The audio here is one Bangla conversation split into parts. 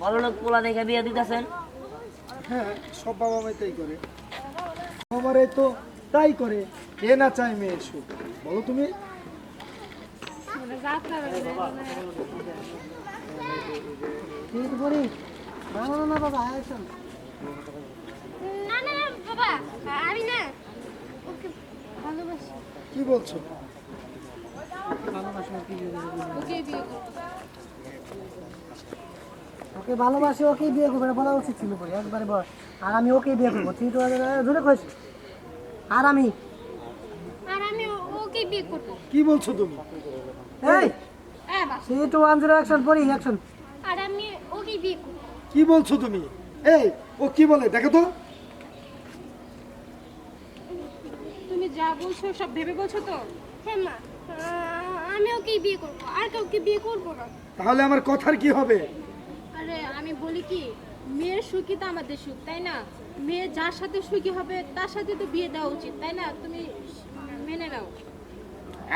বড় লোক পোলা দেখে বিয়ে দিতেছেন? হ্যাঁ সব বাবা মাই তাই করে। আমার তো তাই করে কে না চায় মেয়ের সুখ। বলো তুমি? না বাবা না বাবা আমি না ওকে ভালোবাসি। কি বলছো? ওকে ভালোবাসি ওকে বিয়ে করবে বলা উচিত ছিল পরে একবারে বল আর আমি ওকে বিয়ে করব। তুই তো ধরে কইস। আর আমি? আর আমি ওকে বিয়ে করব। কি বলছো তুমি? এই হ্যাঁ বাবা। টু ওয়ান জিরো অ্যাকশন পরি অ্যাকশন আর আমি ওকে বিয়ে করব। কি বলছো তুমি? এই ও কি বলে দেখো তো। তুমি যা বলছো সব ভেবে বলছো তো? হ্যাঁ মা আমি ওকে বিয়ে করব আর কাউকে বিয়ে করব না। তাহলে আমার কথার কি হবে? আমি বলি কি মেয়ের সুখই তো আমাদের সুখ তাই না? মেয়ে যার সাথে সুখী হবে তার সাথে তো বিয়ে দেওয়া উচিত তাই না? তুমি মেনে নাও।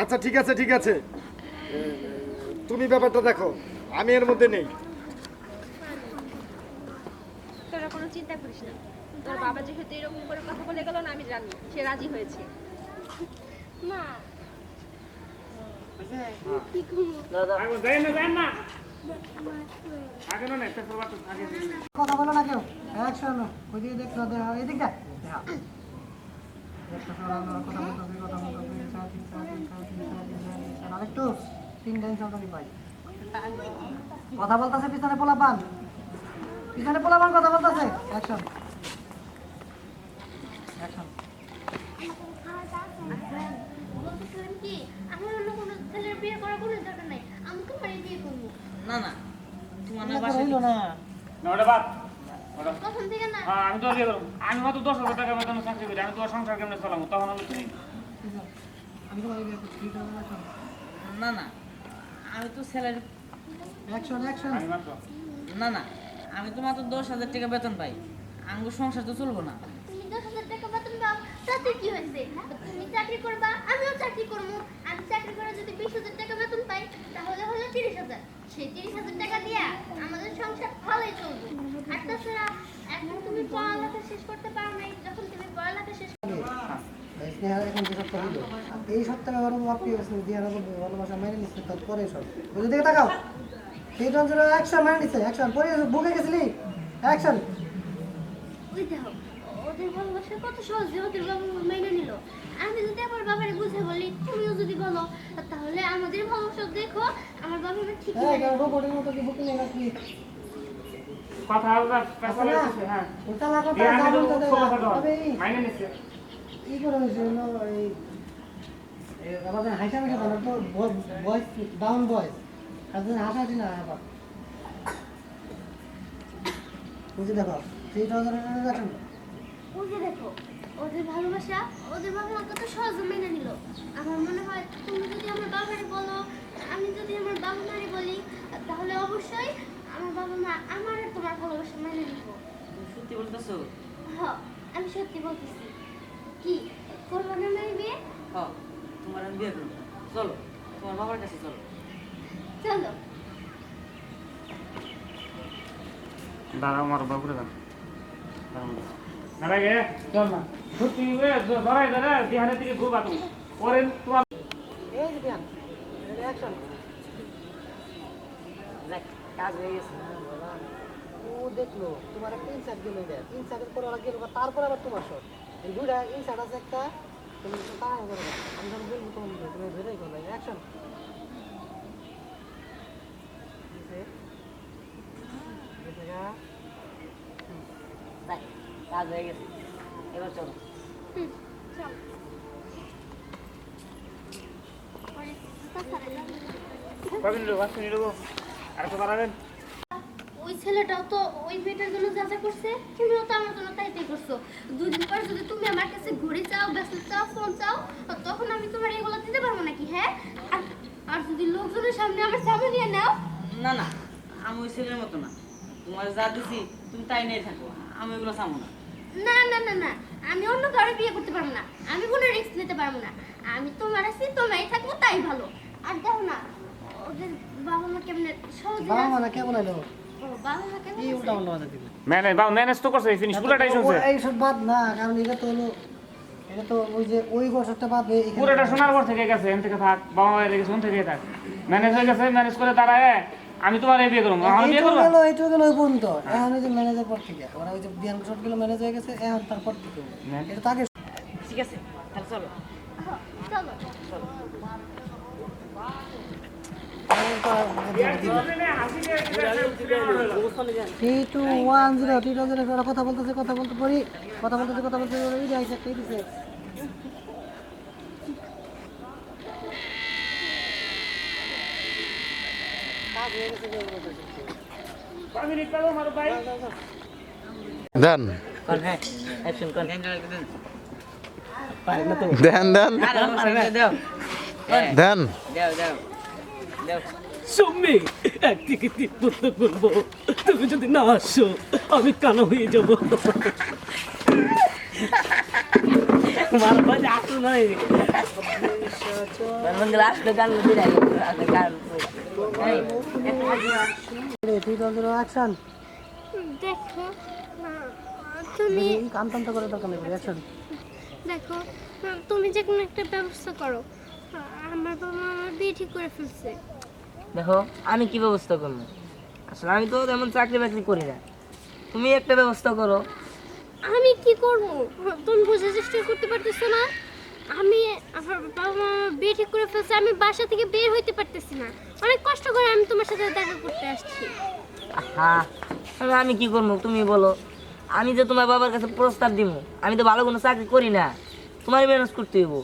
আচ্ছা ঠিক আছে ঠিক আছে। তুমি ব্যাপারটা দেখো আমি এর মধ্যে নেই। তোরা কোনো চিন্তা করিস না। তোর বাবা যেহেতু এরকম করে কথা বলে গেল না আমি জানি সে রাজি হয়েছে। মা। কি করব? দাদা। কথা বলো না কেউ। অ্যাকশন ওইদিকে দেখতে দেখা। এদিক দেখ কথা বলতেছি, পিছনে পোলা পান পিছনে পোলা পান কথা বলতেছে। অ্যাকশন। অ্যাকশন নাই আমি তোমারই বিয়ে করব না না। তোমার না বাসা হইল না। বাদ। হ্যাঁ আমি তো আর বিয়ে করব আমি মাত্র দশ হাজার টাকা বেতন চাকরি করি আমি তো সংসার কেমনে চালাবো? তখন আমি আমি না না। আমি তো স্যালারি আমি না না। আমি তো মাত্র দশ হাজার টাকা বেতন পাই। আমার সংসার তো চলবো না। তুমি দশ হাজার টাকা বেতন পাও তাতে কি হয়েছে তুমি চাকরি করবা আমিও চাকরি করব। আমি চাকরি করে যদি বিশ হাজার টাকা বেতন পাই তাহলে হলো তিরিশ হাজার সেই তিরিশ হাজার টাকা দিয়া আমাদের সংসার ভালোই চলবে। আর তাছাড়া এখন তুমি পড়ালেখা শেষ করতে পারো নাই যখন তুমি পড়ালেখা শেষ স্নেহার এখন যে সপ্তাহ হইল এই সপ্তাহে আবার মাপি গেছে দিয়ে ভালোবাসা মেনে নিচ্ছে তারপরে সব। বুঝে দিকে তাকাও সেই জন অ্যাকশন মেনে নিচ্ছে অ্যাকশন পরে বুকে গেছিলি? অ্যাকশন ওদের ভালোবাসা কত সহজে ওদের বাবা মেনে নিল। আমি যদি আমার বাবারে বুঝে বলি তুমিও যদি বলো তাহলে আমাদের ভালোবাসা দেখো আমার বাবা মা ঠিক হ্যাঁ কেন রোবটের মতো কি বুকে নাকি? কথা হালকা পেছনে না। হ্যাঁ। ওটা লাগো এই তবে মাইনে নিচ্ছে কি করে হয়েছে? হলো এই এই আমাদের হাসা মেশা ভালো তো ভয়েস ডাউন আর যদি হাসাহাসি না আবার বুঝে দেখো থ্রি থাউজেন্ড ওই দেখো ওদের ভালোবাসা ওদের বাবা মা কত সহজে মেনে নিল। আমার মনে হয় তুমি যদি আমার বাবারে বলো আমি যদি আমার বাবা মারে বলি তাহলে অবশ্যই আমার বাবা মা আমার আর তোমার ভালোবাসা মেনে নিব। সত্যি বলতেছো? হ আমি সত্যি বলতেছি। কি করব না মেয়ে বিয়ে? হ তোমার আমি বিয়ে করব। চলো তোমার বাবার কাছে চলো। চলো। দাঁড়া আমার বাবুরে দাঁড়া দাঁড়া গে চল না সত্যি রে ধরাই ধরে বিহারের দিকে ঘুরবা তুমি। ওরে তোমার কাজ হয়ে গেছে। ও দেখল তোমার একটা ইনসাইড গেল এটা। পরে ওরা গেল তারপরে আবার তোমার শট এই দুইটা ইনসাইড আছে একটা তুমি তাড়া করো। আমি যখন বলব বলব, তুমি ধরেই করবে অ্যাকশন কাজ হয়ে গেছে। এবার চলো। হুম চলো। পরে তাছাড়া যাব। কবিন লোক আসুন লোক আর তো দাঁড়াবেন ওই ছেলেটাও তো ওই মেয়েটার জন্য যা যা করছে তুমিও তো আমার জন্য তাই তাই করছ। দুদিন পর যদি তুমি আমার কাছে ঘুরে চাও ব্যস্ত চাও ফোন চাও তখন আমি তোমার এগুলো দিতে পারব নাকি হ্যাঁ? আর আর যদি লোকজনের সামনে আমার সামনে নিয়ে নাও। না না আমি ওই ছেলের মতো না। তোমার যা দিছি তুমি তাই নিয়ে থাকো। আমি ওইগুলো চাবো না। না না না না। আমি অন্য কারও বিয়ে করতে পারব না। আমি কোনো রিস্ক নিতে পারব না। আমি তোমার আছি তোমারই থাকব তাই ভালো। আর দেখো না ওদের বাবা মা কেমন সহজে বাবা রাজি- মানে কেমন এলো বাবা উল্টা দিবে? ম্যানেজ বা ম্যানেজ তো করছে ফিনিশ পুরোটাই শুনছে। এইসব বাদ না কারণ এটা তো হলো এটা তো ওই যে ওই বছরটা বাদ পুরোটা শোনার পর থেকে গেছে থেকে থাক বাবা শুন থেকে থাক। ম্যানেজ হয়ে গেছে ম্যানেজ করে দাঁড়ায়। আমি তোমার এই বিয়ে করব আমার বিয়ে করব? গেল এইটুকু গেল ওই পর্যন্ত এখন ওই যে ম্যানেজার পর থেকে ওরা ওই যে বিয়ান শটগুলো ম্যানেজ হয়ে গেছে এখন তারপর থেকে ম্যান- এটা তো আগে ঠিক আছে তাহলে চলো। কথা বলতেছে কথা বলতে পারি কথা বলতেছে কথা বলতে পারি এই যে আইসা কে দিছে দেন। দেন দেন। দেন। সুমি একদিকে তীর্থ করব। তুমি যদি না আসো, আমি কালো হয়ে যাব? তুমি কাম টাম তো করে দরকার নেই অ্যাকশন দেখো তুমি যে কোনো একটা ব্যবস্থা করো। আমার বাবা আমার বিয়ে ঠিক করে ফেলছে। দেখো, আমি কি ব্যবস্থা করব? আসলে আমি তো তেমন চাকরি বাকরি করি না। তুমি একটা ব্যবস্থা করো আমি কি করব? তুমি বোঝার চেষ্টা করতে পারতেছো না। আমি আমার বাবা মা বিয়ে ঠিক করে ফেলছে, আমি বাসা থেকে বের হইতে পারতেছি না। অনেক কষ্ট করে আমি তোমার সাথে দেখা করতে আসছি। হ্যাঁ আমি কি করব? তুমি বলো। আমি যে তোমার বাবার কাছে প্রস্তাব দিব আমি তো ভালো কোনো চাকরি করি না। তোমার ম্যানেজ করতে হইব।